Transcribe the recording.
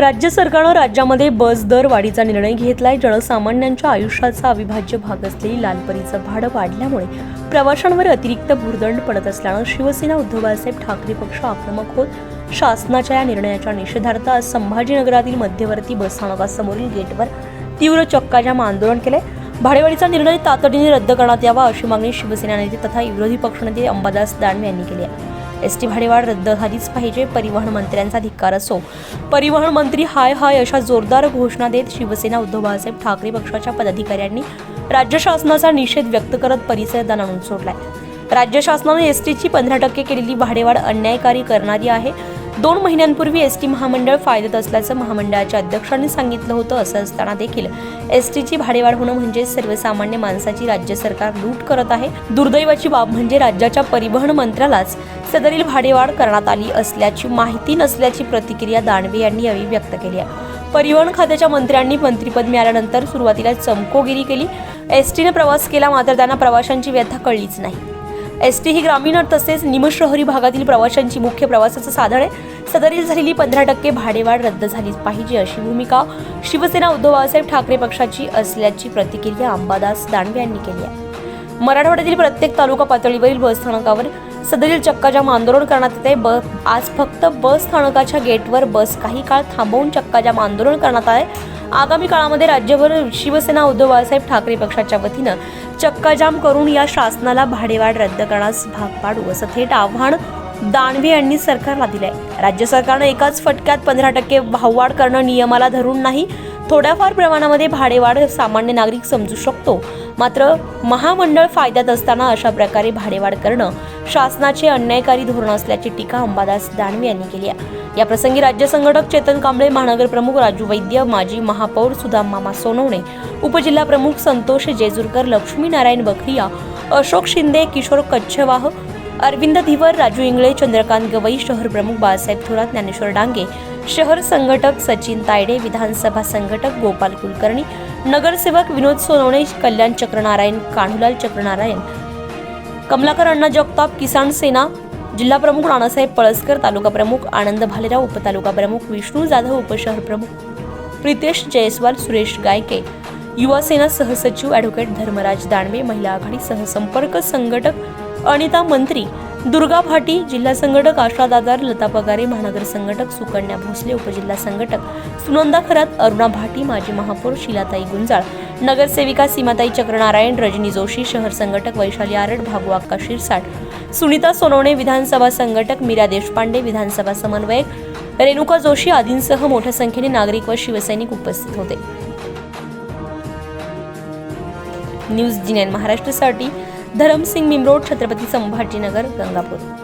राज्य सरकारनं राज्यामध्ये बस दर वाढीचा निर्णय घेतलाय. जनसामान्यांच्या आयुष्याचा अविभाज्य भाग असलेली लालपरीचं भाडं वाढल्यामुळे प्रवाशांवर अतिरिक्त भुर्दंड पडत असल्यानं शिवसेना उद्धव बाळासाहेब ठाकरे पक्ष आक्रमक होत. शासनाच्या या निर्णयाच्या निषेधार्थ आज संभाजीनगरातील मध्यवर्ती बसस्थानकासमोरील गेटवर तीव्र चक्काजाम आंदोलन केले भाडेवाढीचा निर्णय तातडीने रद्द करण्यात यावा अशी मागणी शिवसेना नेते तथा विरोधी पक्षनेते अंबादास दानवे यांनी केली आहे. एस टी भाडेवाढ रद्द झालीच पाहिजे परिवहन मंत्र्यांचा धिक्कार असो. परिवहन मंत्री हाय हाय अशा जोरदार घोषणा देत शिवसेना उद्धव बाळासाहेब ठाकरे पक्षाच्या पदाधिकाऱ्यांनी राज्य शासनाचा निषेध व्यक्त करत परिसर दणाणून सोडलाय. राज्य शासनाने एस टीची पंधरा टक्के केलेली भाडेवाढ अन्यायकारी करणारी आहे. दोन महिन्यांपूर्वी एस टी महामंडळ फायद्यात असल्याचं महामंडळाच्या अध्यक्षांनी सांगितलं होतं असं असताना देखील एस टीची भाडेवाढ होणं म्हणजे सर्वसामान्य माणसाची राज्य सरकार लूट करत आहे. दुर्दैवाची बाब म्हणजे राज्याच्या परिवहन मंत्र्यालाच सदरील भाडेवाढ करण्यात आली असल्याची माहिती नसल्याची प्रतिक्रिया दानवे यांनी यावेळी व्यक्त केली आहे. परिवहन खात्याच्या मंत्र्यांनी मंत्रीपद मिळाल्यानंतर सुरुवातीला चमकोगिरी केली. एस टीने प्रवास केला मात्र त्यांना प्रवाशांची व्यथा कळलीच नाही. एस टी ही ग्रामीण तसेच निमशहरी भागातील प्रवाशांची मुख्य प्रवासाचं साधन आहे. सदरील झालेली पंधरा टक्के भाडेवाढ रद्द झालीच पाहिजे अशी भूमिका शिवसेना उद्धव बाळासाहेब ठाकरे पक्षाची असल्याची प्रतिक्रिया अंबादास दानवे यांनी केली आहे. मराठवाड्यातील प्रत्येक तालुका पातळीवरील बसस्थानकावर सदरील चक्काजाम आंदोलन करण्यात येते ब आज फक्त बस स्थानकाच्या गेटवर बस काही काळ थांबवून चक्काजाम आंदोलन करण्यात आले आगामी काळामध्ये राज्यभर शिवसेना उद्धव बाळासाहेब ठाकरे पक्षाच्या वतीनं चक्काजाम करून या शासनाला भाडेवाढ रद्द करण्यास भाग पाडू असं थेट आव्हान दानवे यांनी सरकारला दिलंय. राज्य सरकारनं एकाच फटक्यात पंधरा टक्के भाववाढ करणं नियमाला धरून नाही थोड्याफार प्रमाणामध्ये भाडेवाढ सामान्य नागरिक समजू शकतो. मात्र महामंडळ फायद्यात असताना अशा प्रकारे भाडेवाढ करणं शासनाचे अन्यायकारी धोरण असल्याची टीका अंबादास दानवे यांनी केली आहे. या प्रसंगी राज्य संघटक चेतन कांबळे महानगर प्रमुख राजू वैद्य माजी महापौर सुदाम मामा सोनवणे उपजिल्हा प्रमुख संतोष जेजुरकर लक्ष्मी नारायण बखरिया अशोक शिंदे किशोर कच्छवाह अरविंद धिवर राजू इंगळे चंद्रकांत गवई शहर प्रमुख बाळासाहेब थोरात ज्ञानेश्वर डांगे शहर संघटक सचिन तायडे विधानसभा संघटक गोपाल कुलकर्णी नगरसेवक विनोद सोनवणे कल्याण चक्रनारायण कान्हुलाल चक्रनारायण कमलाकर अण्णा जगताप किसान सेना जिल्हा प्रमुख राणासाहेब पळसकर तालुका प्रमुख आनंद भालेराव उपतालुका प्रमुख विष्णू जाधव उपशहर प्रमुख प्रितेश जयस्वाल सुरेश गायके युवा सेना सहसचिव ॲडव्होकेट धर्मराज दानवे महिला आघाडी सहसंपर्क संघटक अनिता मंत्री दुर्गा भाटी जिल्हा संघटक आशा दादार लता पगारे महानगर संघटक सुकन्या भोसले उपजिल्हा संघटक सुनंदा खरात अरुणा भाटी माजी महापौर शिलाताई गुंजाळ नगरसेविका सीमाताई चक्रनारायण रजनी जोशी शहर संघटक वैशाली आरड भागू अक्का शिरसाट सुनीता सोनवणे विधानसभा संघटक मीरा देशपांडे विधानसभा समन्वयक रेणुका जोशी आदींसह मोठ्या संख्येने नागरिक व शिवसैनिक उपस्थित होते. न्यूज जी नाईन महाराष्ट्रासाठी धरमसिंग मिमरोड छत्रपती संभाजीनगर गंगापूर.